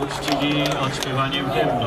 uczcili odśpiewaniem hymnu.